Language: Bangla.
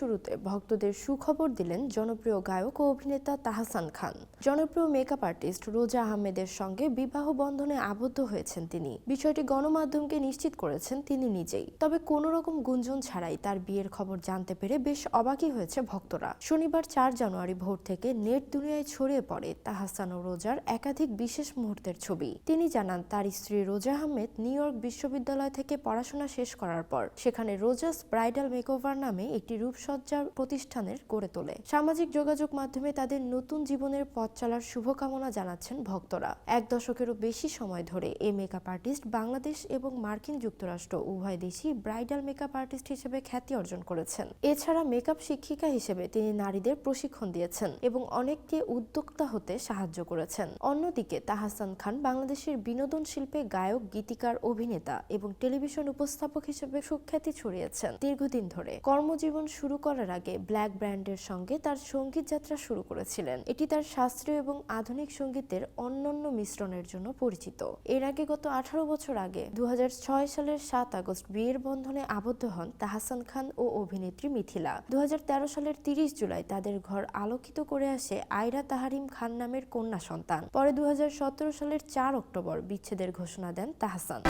শুরুতে ভক্তদের সুখবর দিলেন জনপ্রিয় গায়ক ও অভিনেতা তাহসান খান। জনপ্রিয় মেকআপ আর্টিস্ট রোজা আহমেদের সঙ্গে বিবাহ বন্ধনে আবদ্ধ হয়েছেন তিনি। বিষয়টি গণমাধ্যমকে নিশ্চিত করেছেন তিনি নিজেই। তবে কোনো রকম গুঞ্জন ছাড়াই তার বিয়ের খবর জানতে পেরে বেশ অবাকই হয়েছে ভক্তরা। শনিবার চার জানুয়ারি ভোর থেকে নেট দুনিয়ায় ছড়িয়ে পড়ে তাহসান ও রোজার একাধিক বিশেষ মুহূর্তের ছবি। তিনি জানান, তার স্ত্রী রোজা আহমেদ নিউ ইয়র্ক বিশ্ববিদ্যালয় থেকে পড়াশোনা শেষ করার পর, সেখানে রোজাস ব্রাইডাল মেকওভার নামে একটি রূপসজ্জার প্রতিষ্ঠানের গড়ে তোলে। সামাজিক যোগাযোগ মাধ্যমে তাদের নতুন জীবনের পথ চলার শুভকামনা জানাচ্ছেন ভক্তরা। এক দশকেরও বেশি সময় ধরে এই মেকআপ আর্টিস্ট বাংলাদেশ এবং মার্কিন যুক্তরাষ্ট্র উভয় দেশই ব্রাইডাল মেকআপ আর্টিস্ট হিসেবে খ্যাতি অর্জন করেছেন। এছাড়া মেকআপ শিক্ষিকা হিসেবে তিনি নারীদের প্রশিক্ষণ দিয়েছেন এবং অনেককে উদ্যোক্তা হতে সাহায্য করেছেন। অন্যদিকে তাহাসান খান বাংলাদেশের বিনোদন শিল্পে গায়ক, গীতিকার, অভিনেতা এবং টেলিভিশন উপস্থাপক হিসেবে সুখ্যাতি ছড়িয়েছেন। দীর্ঘদিন ধরে কর্মজীবন শুরু করার আগে ব্ল্যাক ব্র্যান্ডের সঙ্গে তার সংগীত যাত্রা শুরু করেছিলেন। এটি তার শাস্ত্রীয় এবং আধুনিক সঙ্গীতের অন্যান্য মিশ্রণের জন্য পরিচিত। এর আগে গত আঠারো বছর আগে দু হাজার ছয় সালের সাত আগস্ট বিয়ের বন্ধনে আবদ্ধ হন তাহাসান খান ও অভিনেত্রী মিথিলা। দু হাজার তেরো সালের তিরিশ জুলাই তাদের ঘর আলোকিত করে আসে আয়রা তাহারিম খান নামের কন্যা সন্তান। পরে দু হাজার সতেরো সালের চার অক্টোবর বিচ্ছেদের ঘোষণা দেন তাহসান।